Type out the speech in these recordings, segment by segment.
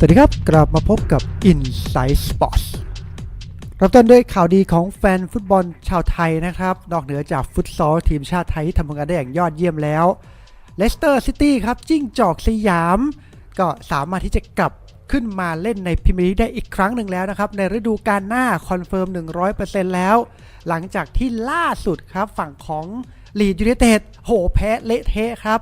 สวัสดีครับ กลับมาพบกับ Inside Sports เริ่มต้นด้วยข่าวดีของแฟนฟุตบอลชาวไทยนะครับ นอกเหนือจากฟุตซอลทีมชาติไทยที่ทำงานได้อย่างยอดเยี่ยมแล้วเลสเตอร์ซิตี้ครับ จิ้งจอกสยาม ก็สามารถที่จะกลับขึ้นมาเล่นในพรีเมียร์ลีกได้อีกครั้งหนึ่งแล้วนะครับ ในฤดูกาลหน้าคอนเฟิร์ม 100%แล้ว หลังจากที่ล่าสุดครับฝั่งของลีดยูไนเต็ดโหแพ้เละเทะครับ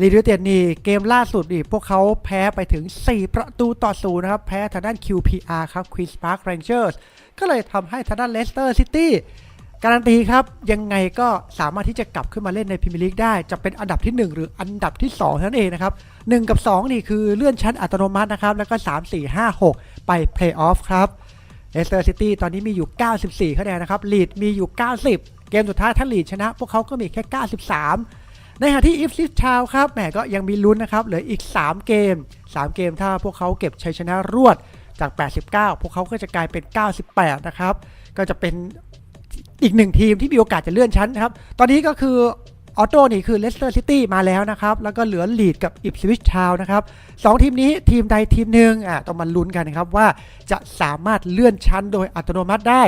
ลีดูเต็ดนี่เกมล่าสุดนี่พวกเขาแพ้ไปถึง 4 ประตูต่อศูนย์นะครับ แพ้ทางด้าน QPR ครับ Queen's Park Rangers ก็เลยทำให้ทางด้านเลสเตอร์ซิตี้การันตีครับ ยังไงก็สามารถที่จะกลับขึ้นมาเล่นในพรีเมียร์ลีกได้ จะเป็นอันดับที่ 1 หรืออันดับที่2นั้นเองนะครับ 1 กับ 2 นี่คือเลื่อนชั้นอัตโนมัตินะครับ แล้วก็ 3 4 5 6 ไปเพลย์ออฟครับเลสเตอร์ซิตี้ตอนนี้มีอยู่ 94คะแนนนะครับลีดมีอยู่ 90 เกมสุดท้ายถ้าลีดชนะ พวกเขาก็มีแค่ 93 ในขณะที่อิฟซิฟชาวครับแหมก็ยังมีลุ้นนะครับเหลืออีก 3 เกม 3 เกมถ้าพวกเขาเก็บชัยชนะรวดจาก 89 พวกเขาก็จะกลายเป็น 98 นะครับ ก็จะเป็นอีกหนึ่งทีมที่มีโอกาสจะเลื่อนชั้นนะครับ ตอนนี้ก็คือออโต้นี่คือเลสเตอร์ซิตี้มาแล้วนะครับ แล้วก็เหลือลีดกับอิฟซิวิชชาวนะครับสองทีมนี้ทีมใดทีมหนึ่งอะต้องมาลุ้นกันนะครับ ว่าจะสามารถเลื่อนชั้นโดยอัตโนมัติได้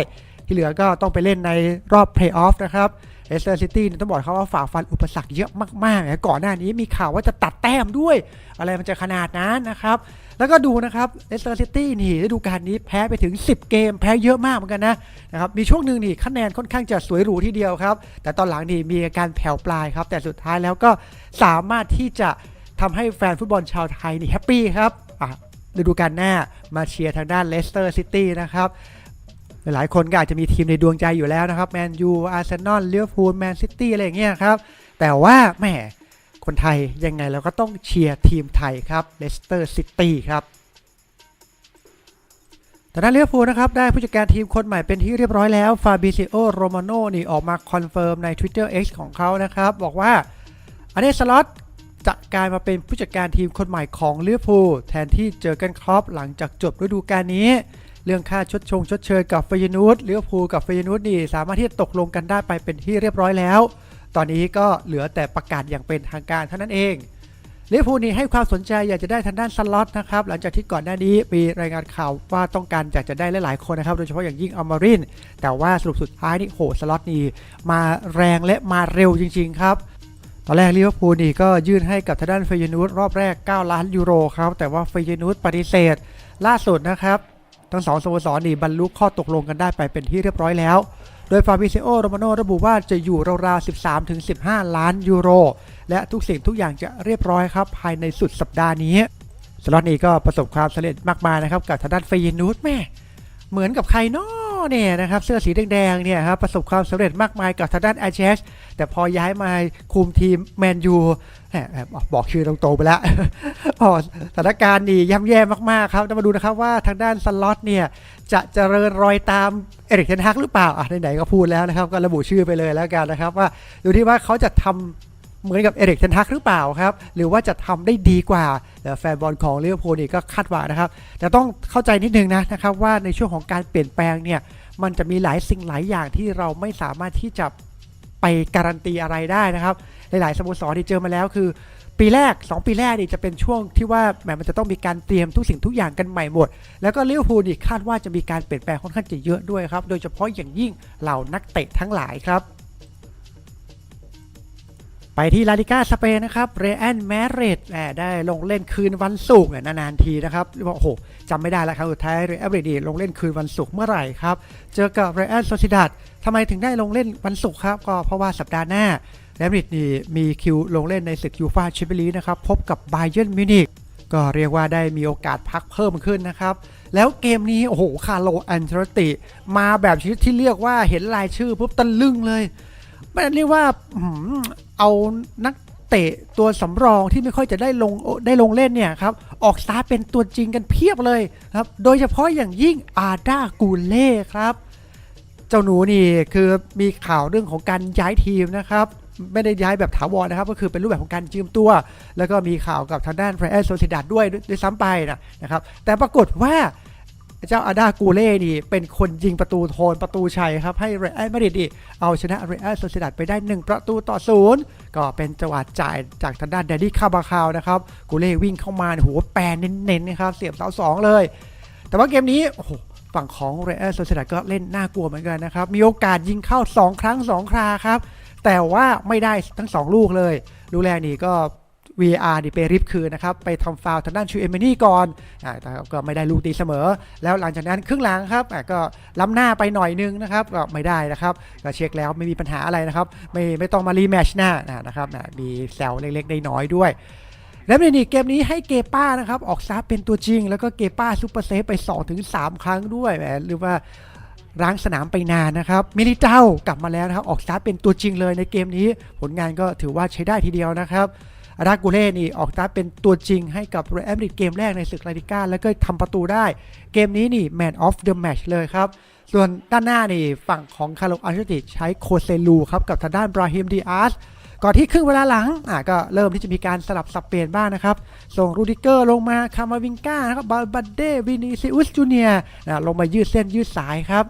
ที่เหลือก็ต้องไปเล่นในรอบเพลย์ออฟนะครับ เลสเตอร์ซิตี้ต้องบอกเขาว่าฝ่าฟันอุปสรรคเยอะมากๆนะก่อนหน้านี้มีข่าวว่าจะตัดแต้มด้วย อะไรมันจะขนาดนั้นนะครับ แล้วก็ดูนะครับเลสเตอร์ซิตี้นี่ฤดูกาลนี้แพ้ไปถึง 10 เกม แพ้เยอะมากเหมือนกันนะนะครับมีช่วงหนึ่งนี่คะแนนค่อนข้างจะสวยหรูทีเดียวครับ แต่ตอนหลังนี่มีอาการแผ่วปลายครับ แต่สุดท้ายแล้วก็สามารถที่จะทำให้แฟนฟุตบอลชาวไทยนี่แฮปปี้ครับอะฤดูกาลหน้ามาเชียร์ทางด้านเลสเตอร์ซิตี้นะครับ หลายคนก็อาจจะมีทีมในดวงใจอยู่แล้วนะครับแมนยูอาร์เซนอลเลี้ยวพูลแมนซิตี้อะไรอย่างเงี้ยครับ แต่ว่าแหมคนไทยยังไงเราก็ต้องเชียร์ทีมไทยครับเลสเตอร์ซิตี้ครับแต่ด้นเลี้ยวพูลนะครับ ได้ผู้จัดการทีมคนใหม่เป็นที่เรียบร้อยแล้วฟาบิซิโอโรมาโนนี่ออกมาคอนเฟิร์มใน Twitter X ของเขานะครับ บอกว่าอันเดสล็อตจะกลายมาเป็นผู้จัดการทีมคนใหม่ของเลี้ยวพูลแทนที่เจอกันครอปหลังจากจบฤดูกาลนี้ เรื่องค่าชดชงชดเชยกับเฟยนูสลิเวพูกับเฟยนูสนี่สามารถที่จะตกลงกันได้ไปเป็นที่เรียบร้อยแล้ว ตอนนี้ก็เหลือแต่ประกาศอย่างเป็นทางการเท่านั้นเองลิเวพูนี่ให้ความสนใจอยากจะได้ทางด้านสล็อตนะครับหลังจากที่ก่อนหน้านี้มีรายงานข่าวว่าต้องการอยากจะได้หลายๆคนนะครับโดยเฉพาะอย่างยิ่งอมารินแต่ว่าสรุปสุดท้ายนี่โหสล็อตนี่มาแรงและมาเร็วจริง ๆ ครับตอนแรกลิเวอร์พูลนี่ก็ยื่นให้กับทางด้านเฟยนูสรอบแรก 9 ล้านยูโรครับแต่ว่าเฟยนูสปฏิเสธ ล่าสุดนะครับ ทั้งสองสโมสรนี่บรรลุข้อตกลงกันได้ไปเป็นที่เรียบร้อยแล้ว โดยฟาบิเซโอโรมาโนระบุว่าจะอยู่ราวๆ13-15 ล้านยูโร และทุกสิ่งทุกอย่างจะเรียบร้อยครับภายในสุดสัปดาห์นี้สล็อตนี้ก็ประสบความสำเร็จมากมายนะครับกับทางด้านเฟยนูสแม่ เหมือนกับใครเนาะ เนี่ยนะครับเสื้อสีแดงๆเนี่ยครับประสบความสำเร็จมากมายกับทางด้านแอชเชสแต่พอย้ายมาคุมทีมแมนยูบอกชื่อตรงๆไปแล้วสถานการณ์นี่ย่ำแย่มากๆครับมาดูนะครับว่าทางด้านสล็อตเนี่ยจะเจริญรอยตามเอริกเทนฮักหรือเปล่าอะไหนๆก็พูดแล้วนะครับก็ระบุชื่อไปเลยแล้วกันนะครับว่าดูที่ว่าเขาจะทำ เหมือนกับเอริกเทนฮักหรือเปล่าครับ หรือว่าจะทำได้ดีกว่าแต่แฟนบอลของลิเวอร์พูลนี่ก็คาดหวังนะครับ แต่ต้องเข้าใจนิดนึงนะนะครับว่าในช่วงของการเปลี่ยนแปลงเนี่ยมันจะมีหลายสิ่งหลายอย่างที่เราไม่สามารถที่จะไปการันตีอะไรได้นะครับ หลายๆสโมสรที่เจอมาแล้วคือ ปีแรก 2 ปีแรกนี่จะเป็นช่วงที่ว่าแหมมันจะต้องมีการเตรียมทุกสิ่งทุกอย่างกันใหม่หมด แล้วก็ลิเวอร์พูลนี่คาดว่าจะมีการเปลี่ยนแปลงค่อนข้างจะเยอะด้วยครับ โดยเฉพาะอย่างยิ่งเหล่านักเตะทั้งหลายครับ ไปที่ลาลิก้าสเปนนะครับเรอันแมเรตได้ลงเล่นคืนวันศุกร์นานๆทีนะครับเรียกว่าโอ้โหจำไม่ได้แล้วครั้งสุดท้ายเรอันแมเรตลงเล่นคืนวันศุกร์เมื่อไหร่ครับ เจอกับเรอันโซซิดัดทำไมถึงได้ลงเล่นวันศุกร์ครับก็เพราะว่าสัปดาห์หน้าเรอันแมเรตนี่มีคิวลงเล่นในศึกยูฟาแชมเปี้ยนลีกนะครับพบกับไบเยนมิวนิกก็เรียกว่าได้มีโอกาสพักเพิ่มขึ้นนะครับ แล้วเกมนี้ โอ้โห คาร์โลอันเชลติ มาแบบชนิดที่เรียกว่าเห็นรายชื่อปุ๊บตะลึงเลยมันเรียกว่า เอานักเตะตัวสำรองที่ไม่ค่อยจะได้ลงได้ลงเล่นเนี่ยครับออกสตาร์เป็นตัวจริงกันเพียบเลยครับโดยเฉพาะอย่างยิ่งอาดากูเล่ครับ เจ้าหนูนี่คือมีข่าวเรื่องของการย้ายทีมนะครับไม่ได้ย้ายแบบถาวรนะครับ ก็คือเป็นรูปแบบของการยืมตัว แล้วก็มีข่าวกับทางด้านแฟร์โซซิดัดด้วยด้วยซ้ำไปนะนะครับแต่ปรากฏว่า เจ้าอาดากูเล่นี่เป็นคนยิงประตูโทนประตูชัยครับ ให้เรอัลมาดริดนี่เอาชนะเรอัลโซเซดัดไปได้ 1 ประตูต่อศูนย์ก็เป็นจังหวะจ่ายจากทางด้านแดดี้คาบาคาวนะครับ กูเล่วิ่งเข้ามาโหแปรเน้นๆนะครับเสียบเสาสองเลย แต่ว่าเกมนี้โอ้โหฝั่งของเรอัลโซเซดัดก็เล่นน่ากลัวเหมือนกันนะครับมีโอกาสยิงเข้า 2 ครั้ง 2 คราครับแต่ว่าไม่ได้ทั้ง 2 ลูกเลยลูกแรกนี่ก็ VR นี่ไปริบคืนนะครับไปทำฟาวทางด้านชูเอมินี่ก่อนอแต่ก็ไม่ได้ลูกตีเสมอ แล้วหลังจากนั้นครึ่งหลังครับก็ล้ำหน้าไปหน่อยนึงนะครับก็ไม่ได้นะครับก็เช็คแล้วไม่มีปัญหาอะไรนะครับ ไม่ไม่ต้องมารีแมชหน้านะนะครับนะมีแซวเล็กๆได้น้อยด้วยแล้วในนี่เกมนี้ให้เกป้านะครับออกซับเป็นตัวจริง แล้วก็เกป้าซูเปอร์เซฟไป2-3ครั้งด้วยแหมหรือว่าร้างสนามไปนานนะครับมิลิเต้ากลับมาแล้วนะครับออกซับเป็นตัวจริงเลยในเกมนี้ ผลงานก็ถือว่าใช้ได้ทีเดียวนะครับ รากูเล่นี่ออกซับเป็นตัวจริงให้กับเรอัลมาดริดเกมแรกในศึกลาลิก้าแล้วก็ทำประตูได้ เกมนี้นี่แมนออฟเดอะแมชเลยครับ ส่วนด้านหน้านี่ฝั่งของคาร์ลอันเชติใช้โคเซลูครับกับทางด้านบราฮิมดีอาร์สก่อนที่ครึ่งเวลาหลังอะก็เริ่มที่จะมีการสลับสับเปลี่ยนบ้างนะครับ ส่งรูดิเกอร์ลงมาคามาวิงก้านะครับบาบัดเดวินิซิอุสจูเนียนะลงมายืดเส้นยืดสายครับ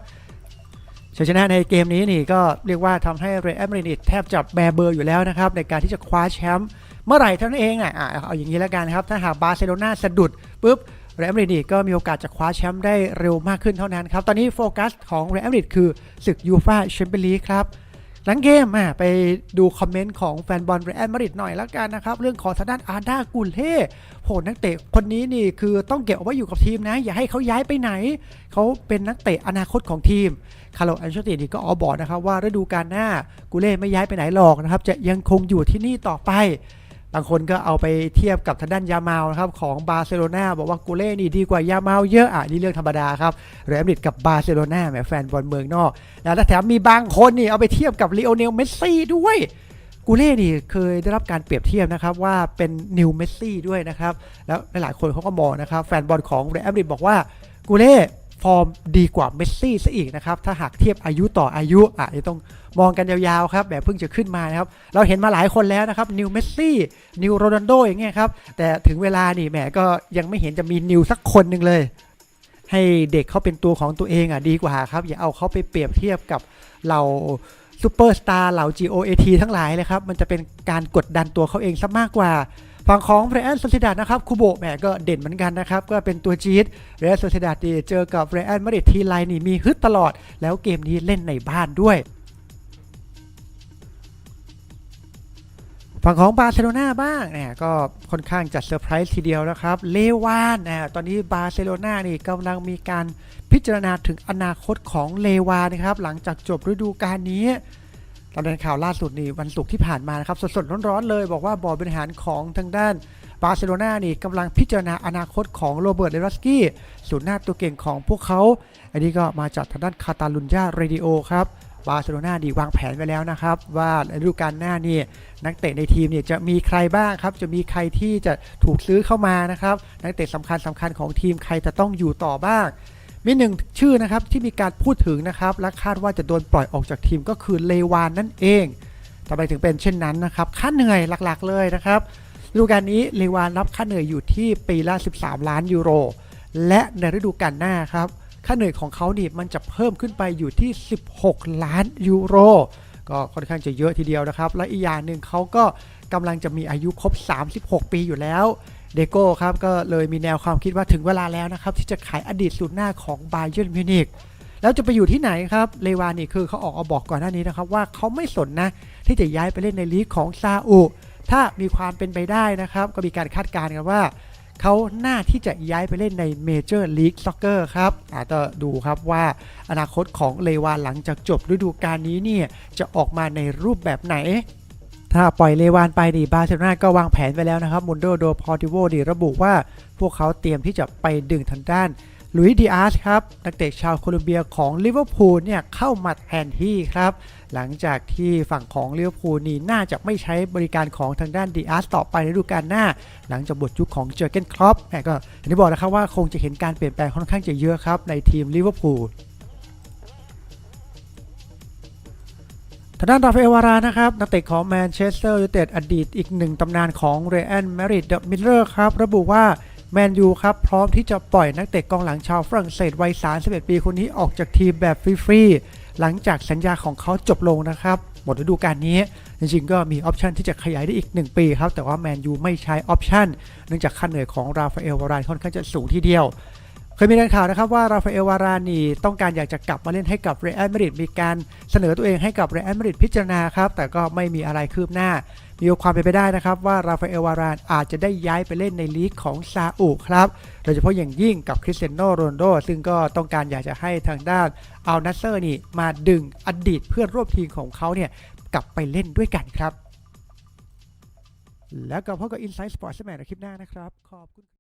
ชัยชนะในเกมนี้นี่ก็เรียกว่าทำให้เรอัลมาดริดแทบจะแบร์เบอร์อยู่แล้วนะครับ ในการที่จะคว้าแชมป์ เมื่อไหร่เท่านั้นเองอะอะเอาอย่างนี้แล้วกันครับ ถ้าหากบาร์เซโลนาสะดุดปุ๊บเรอัลมาดริดก็มีโอกาสจะคว้าแชมป์ได้เร็วมากขึ้นเท่านั้นครับ ตอนนี้โฟกัสของเรอัลมาดริดคือศึกยูฟ่าแชมเปี้ยนลีกครับหลังเกมอะไปดูคอมเมนต์ของแฟนบอลเรอัลมาดริดหน่อยแล้วกันนะครับ เรื่องของทางด้านอาร์ดากุลเล่โหนักเตะคนนี้นี่คือต้องเก็บเอาไว้อยู่กับทีมนะ อย่าให้เขาย้ายไปไหน เขาเป็นนักเตะอนาคตของทีมคาร์โลอันเชตินี่ก็ออกบอกนะครับว่าฤดูกาลหน้ากูเล่ไม่ย้ายไปไหนหรอกนะครับจะยังคงอยู่ที่นี่ต่อไป บางคนก็เอาไปเทียบกับทางด้านยามาลนะครับของบาร์เซโลนาบอกว่ากูเล่นี่ดีกว่ายามาลเยอะอะนี่เรื่องธรรมดาครับเรอัลมาดริดกับบาร์เซโลนาแหมแฟนบอลเมืองนอกแล้วแถมมีบางคนนี่เอาไปเทียบกับลีโอเนลเมสซี่ด้วยกูเล่นี่เคยได้รับการเปรียบเทียบนะครับว่าเป็นนิวเมสซี่ด้วยนะครับแล้วหลายๆคนเขาก็มองนะครับแฟนบอลของเรอัลมาดริดบอกว่ากูเล่ ฟอร์มดีกว่าเมสซี่ซะอีกนะครับ ถ้าหากเทียบอายุต่ออายุอะต้องมองกันยาวๆครับ แบบเพิ่งจะขึ้นมานะครับ เราเห็นมาหลายคนแล้วนะครับนิวเมสซี่นิวโรนัลโดอย่างเงี้ยครับ แต่ถึงเวลานี่แหมก็ยังไม่เห็นจะมีนิวสักคนหนึ่งเลย ให้เด็กเขาเป็นตัวของตัวเองอะดีกว่าครับ อย่าเอาเขาไปเปรียบเทียบกับเราซูเปอร์สตาร์เหล่า GOAT ทั้งหลายเลยครับ มันจะเป็นการกดดันตัวเขาเองซะมากกว่า ฝั่งของเรอัลโซซิดาดนะครับคูโบแหมก็เด่นเหมือนกันนะครับ ก็เป็นตัวจี๊ดเรอัลโซซิดาดีเจอกับเรอัลมาดริดทีไรนี่มีฮึดตลอด แล้วเกมนี้เล่นในบ้านด้วยฝั่งของบาร์เซโลนาบ้างเนี่ยก็ค่อนข้างจะเซอร์ไพรส์ทีเดียวนะครับ เลวานนะตอนนี้บาร์เซโลนานี่กำลังมีการพิจารณาถึงอนาคตของเลวานนะครับ หลังจากจบฤดูกาลนี้ ตอนนั้นข่าวล่าสุดนี่วันศุกร์ที่ผ่านมานะครับสดๆร้อนๆเลย บอกว่าบอร์ดบริหารของทางด้านบาร์เซโลนานี่กำลังพิจารณาอนาคตของโรเบิร์ตเลวัสกี้ศูนย์หน้าตัวเก่งของพวกเขา อันนี้ก็มาจากทางด้านคาตาลุญญาเรดิโอครับบาร์เซโลนาดีวางแผนไว้แล้วนะครับ ว่าฤดูกาลหน้านี่นักเตะในทีมเนี่ยจะมีใครบ้างครับ จะมีใครที่จะถูกซื้อเข้ามานะครับ นักเตะสำคัญสำคัญของทีมใครจะต้องอยู่ต่อบ้าง มีหนึ่งชื่อนะครับที่มีการพูดถึงนะครับและคาดว่าจะโดนปล่อยออกจากทีมก็คือเลวานนั่นเองทำไมถึงเป็นเช่นนั้นนะครับค่าเหนื่อยหลักๆเลยนะครับฤดูกาลนี้เลวานรับค่าเหนื่อยอยู่ที่ปีละ 13 ล้านยูโร และในฤดูกาลหน้าครับค่าเหนื่อยของเขานี่มันจะเพิ่มขึ้นไปอยู่ที่ 16 ล้านยูโร ก็ค่อนข้างจะเยอะทีเดียวนะครับ และอีกอย่างหนึ่งเขาก็กำลังจะมีอายุครบ 36 ปีอยู่แล้ว เดโก้ครับก็เลยมีแนวความคิดว่าถึงเวลาแล้วนะครับ ที่จะขายอดีตศูนย์หน้าของบาเยนมิวนิกแล้วจะไปอยู่ที่ไหนครับเลวานี่คือเขาออกมาบอกก่อนหน้านี้นะครับ ว่าเขาไม่สนนะ ที่จะย้ายไปเล่นในลีกของซาอุถ้ามีความเป็นไปได้นะครับ ก็มีการคาดการณ์กันว่าเขาหน่าที่จะย้ายไปเล่นในเมเจอร์ลีกซ็อกเกอร์ครับอาจจะดูครับว่าอนาคตของเลวานหลังจากจบฤดูกาลนี้เนี่ยจะออกมาในรูปแบบไหน ถ้าปล่อยเลวานไปดีบาร์เซโลนาก็วางแผนไว้แล้วนะครับมุนโดโดพอติโวดีระบุว่าพวกเขาเตรียมที่จะไปดึงทางด้านลุยดิอาสครับนักเตะชาวโคลอมเบียของลิเวอร์พูลเนี่ยเข้ามาแทนที่ครับ หลังจากที่ฝั่งของลิเวอร์พูลนี่น่าจะไม่ใช้บริการของทางด้านดิอาสต่อไปในฤดูกาลหน้า หลังจากบทยุคของเจอร์เกนครอปแหมก็อย่างที่บอกนะครับว่าคงจะเห็นการเปลี่ยนแปลงค่อนข้างจะเยอะครับในทีมลิเวอร์พูล ทางด้านราฟาเอลวารานะครับนักเตะของแมนเชสเตอร์ยูไนเต็ดอดีตอีกหนึ่งตำนานของเรอัลมาดริดเดอะมิลเลอร์ครับ ระบุว่าแแมนยูครับ พร้อมที่จะปล่อยนักเตะกองหลังชาวฝรั่งเศสวัย 31 ปีคนนี้ออกจากทีมแบบฟรีๆ หลังจากสัญญาของเขาจบลงนะครับ หมดฤดูกาลนี้ จริงๆ ก็มีออปชันที่จะขยายได้อีก 1 ปีครับ แต่ว่าแมนยูไม่ใช้ออปชันเนื่องจากค่าเหนื่อยของราฟาเอลวารานค่อนข้างจะสูงทีเดียว เคยมีรายงานข่าวนะครับว่าราฟาเอลวารานีต้องการอยากจะกลับมาเล่นให้กับเรอัลมาดริดมีการเสนอตัวเองให้กับเรอัลมาดริดพิจารณาครับ แต่ก็ไม่มีอะไรคืบหน้า มีความเป็นไปได้นะครับว่าราฟาเอลวารานอาจจะได้ย้ายไปเล่นในลีกของซาอุครับโดยเฉพาะอย่างยิ่งกับคริสเตียโนโรนโดซึ่งก็ต้องการอยากจะให้ทางด้านอัลนัสเซอร์นี่มาดึงอดีตเพื่อนร่วมทีมของเขาเนี่ยกลับไปเล่นด้วยกันครับ แล้วก็พบกับ Inside Sports แมนในคลิปหน้านะครับขอบคุณ